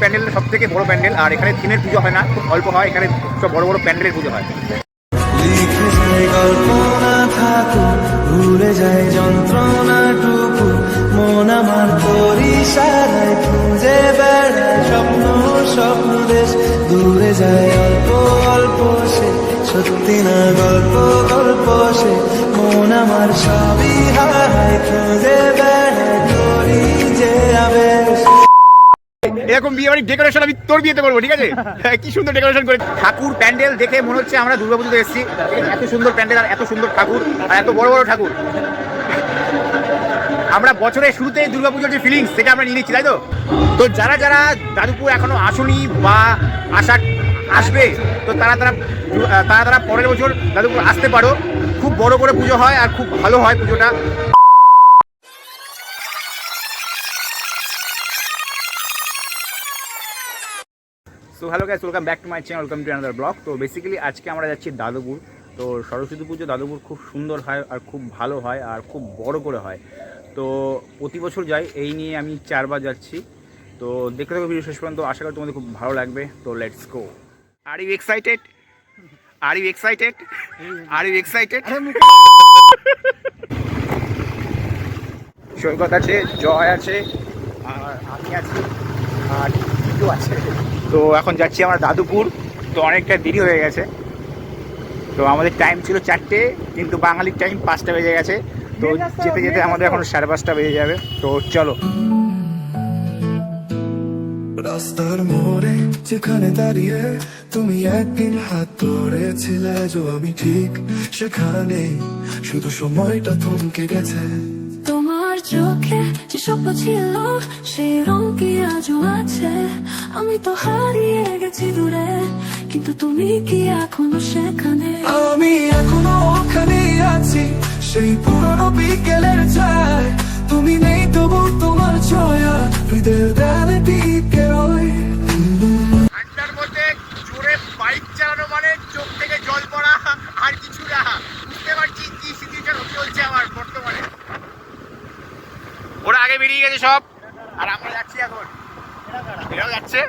প্যান্ডেল সব থেকে বড় প্যান্ডেল, আর এখানে থিমের পুজো হয় না, খুব অল্প হয়, এখানে সব বড় বড় প্যান্ডেলের পুজো হয়। লিখে যায় যায় যন্ত্রণাটুকু, মন আমার তোরই সারায় খুঁজে বেড়ায় স্বপ্ন স্বপ্ন দেশ, দূরে যায় অল্প অল্প সে, সত্যি না গল্প গল্প সে, মন আমার সবই হারায়, খুঁজে বেড়ায় এরকম বিয়ে বাড়ির ডেকোরেশন আমি তোর বিয়েতে করব ঠিক আছে? কি সুন্দর ডেকোরেশন করে ঠাকুর প্যান্ডেল দেখে মনে হচ্ছে আমরা দুর্গাপুজোতে এসেছি। এত সুন্দর প্যান্ডেল আর এত সুন্দর ঠাকুর আর এত বড় বড় ঠাকুর। আমরা বছরের শুরুতেই দুর্গাপুজোর যে ফিলিংস সেটা আমরা নিয়ে নিচ্ছি তাই তো? তো যারা যারা দাদুপুর এখনও আসনি বা আসার আসবে তো তারা তারা তারা তারা পরের বছর দাদুপুর আসতে পারো। খুব বড় করে পুজো হয় আর খুব ভালো হয় পুজোটা। So hello guys welcome back to my channel welcome to another blog তো বেসিক্যালি আজকে আমরা যাচ্ছি দাদুপুর। তো সরস্বতী পুজো দাদুপুর খুব সুন্দর হয় আর খুব ভালো হয় আর খুব বড় করে হয়। তো প্রতি বছর যাই এই নিয়ে আমি চারবার যাচ্ছি। তো দেখতে থাকো ভিডিও শেষ পর্যন্ত। আশা করি তোমাদের খুব ভালো লাগবে। তো let's go are you excited are you excited are you excited Saikat আছে জয় আছে। আর আমি আছি আর আছে। তো এখন যাচ্ছি আমরা দাদুপুর। তো অনেকটা দেরি হয়ে গেছে। তো আমাদের টাইম ছিল চারটে কিন্তু বাঙালির টাইম পাঁচটা বেজে গেছে। তো যেতে যেতে আমাদের এখন সাড়ে পাঁচটা বেজে যাবে। তো চলো। রাস্তার মোড়ে যেখানে দাঁড়িয়ে তুমি একদিন হাত ধরেছিলে যে আমি ঠিক সেখানে। শুধু সময়টা থমকে গেছে। তোমার চোখে আমি তো হারিয়ে গেছি দূরে, কিন্তু তুমি কি এখনও সেখানে? আমি এখনও ওখানে আছি, সেই পুরনো বিকেলের চায় তুমি নেই তবু তোমার ছয়া, হৃদয়ের বেরিয়ে গেছে সব। আর আমরা যাচ্ছি এখন। যাচ্ছে।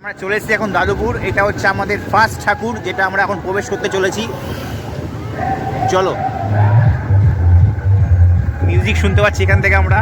আমরা চলে এসেছি এখন দাদুপুর। এটা হচ্ছে আমাদের ফার্স্ট ঠাকুর, যেটা আমরা এখন প্রবেশ করতে চলেছি। চলো। মিউজিক শুনতে পাচ্ছি এখান থেকে আমরা।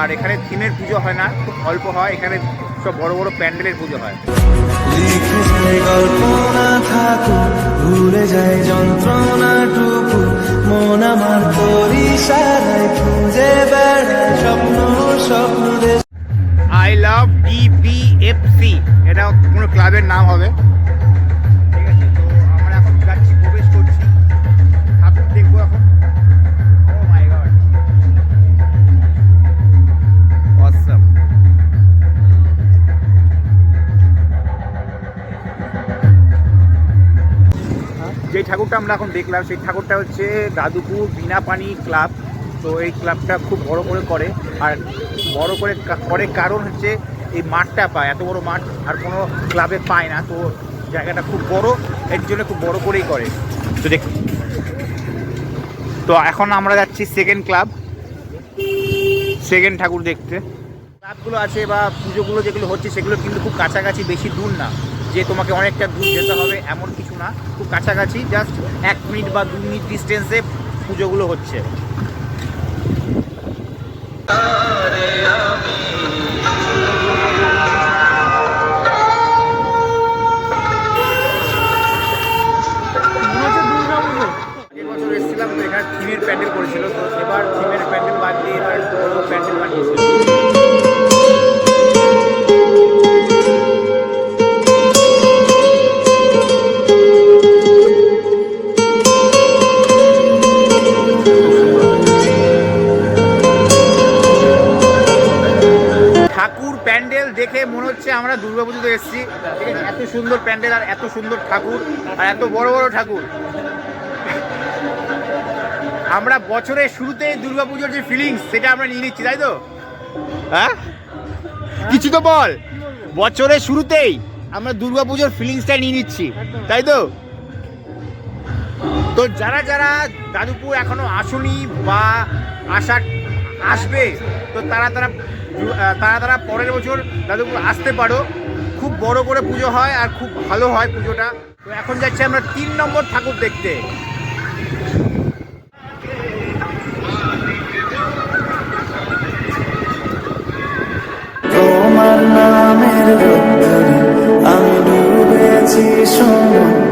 আর এখানে থিমের পুজো হয় না খুব অল্প হয় এখানে সব বড় বড় প্যান্ডেলের পুজো হয়। লিখে যায় কল্পনা থাকুক ভুলে যায় যন্ত্রণাটুকু মন আমার তোরই সারায় খুঁজে বেড়ায় স্বপ্ন স্বপ্ন আই লাভ ডিবিএফসি এটা কোনো ক্লাবের নাম হবে। ঠাকুরটা আমরা এখন দেখলাম, সেই ঠাকুরটা হচ্ছে দাদুপুর বিনা পানি ক্লাব। তো এই ক্লাবটা খুব বড় করে করে। আর বড় করে করে কারণ হচ্ছে এই মাঠটা পায়, এত বড় মাঠ আর কোনো ক্লাবে পায় না। তো জায়গাটা খুব বড়, এর জন্য খুব বড় করেই করে। তো দেখ, তো এখন আমরা যাচ্ছি সেকেন্ড ক্লাব সেকেন্ড ঠাকুর দেখতে। ক্লাবগুলো আছে বা পুজোগুলো যেগুলো হচ্ছে, সেগুলো কিন্তু খুব কাছাকাছি, বেশি দূর না। যে তোমাকে অনেকটা দূর যেতে হবে এমন কিছু না, খুব কাছাকাছি জাস্ট এক মিনিট বা দু মিনিট ডিস্টেন্সে পুজোগুলো হচ্ছে। এখানে থিমের প্যান্ডেল করেছিল, তো এবার থিমের প্যান্ডেল বাদ দিয়ে এবার প্যান্ডেল বানিয়েছিল ঠাকুর প্যান্ডেল দেখে মনে হচ্ছে আমরা দুর্গাপুজোতে এসেছি। ঠিক এত সুন্দর প্যান্ডেল আর এত সুন্দর ঠাকুর আর এত বড় বড় ঠাকুর। আমরা বছরের শুরুতেই দুর্গাপুজোর যে ফিলিংস সেটা আমরা নিয়ে নিচ্ছি, তাই তো? হ্যাঁ? কিছু তো বল। বছরের শুরুতেই আমরা দুর্গা দুর্গাপুজোর ফিলিংসটা নিয়ে নিচ্ছি, তাই তো? তো যারা যারা দাদুপুর এখনও আসুনি বা আসার আসবে, তো তারা তারা তারা তারা পরের বছর দাদুপুর আসতে পারো। খুব বড় করে পুজো হয় আর খুব ভালো হয় পুজোটা। তো এখন যাচ্ছি আমরা তিন নম্বর ঠাকুর দেখতে। নামের আমি ডুবেছি সমুদ্রে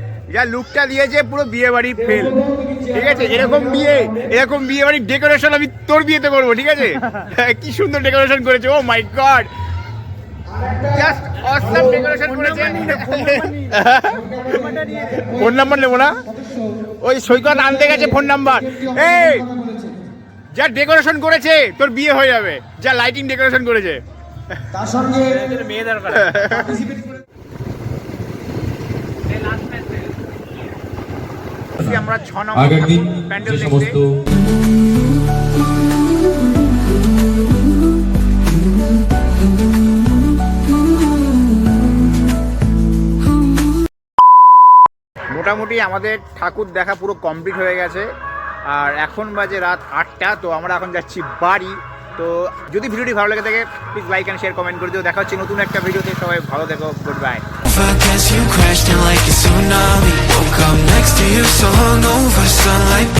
যা লুকটা দিয়েছে পুরো বিয়ে বাড়ি ফেল ঠিক আছে? এরকম বিয়ে এরকম বিয়ে বাড়ির ডেকোরেশন আমি তোর বিয়েতে করব ঠিক আছে? কি সুন্দর ডেকোরেশন করেছে ও my god just awesome decoration করেছে। ফোন নাম্বার নেব না? ওই সৈকত আনতে গেছে ফোন নাম্বার। এই যা ডেকোরেশন করেছে তোর বিয়ে হয়ে যাবে। যা লাইটিং ডেকোরেশন করেছে। তার সঙ্গে মেয়ে দরকার। আমরা ছ নম্বর দিন প্যান্ডেল যে দেখতে। সমস্ত মোটামুটি আমাদের ঠাকুর দেখা পুরো কমপ্লিট হয়ে গেছে। আর এখন বাজে রাত আটটা তো আমরা এখন যাচ্ছি বাড়ি। তো যদি ভিডিওটি ভালো লেগে থাকে please like and share comment করে দিও। দেখা হচ্ছে নতুন একটা ভিডিওতে। সবাই ভালো দেখো good bye I'm next to you so hungover sunlight.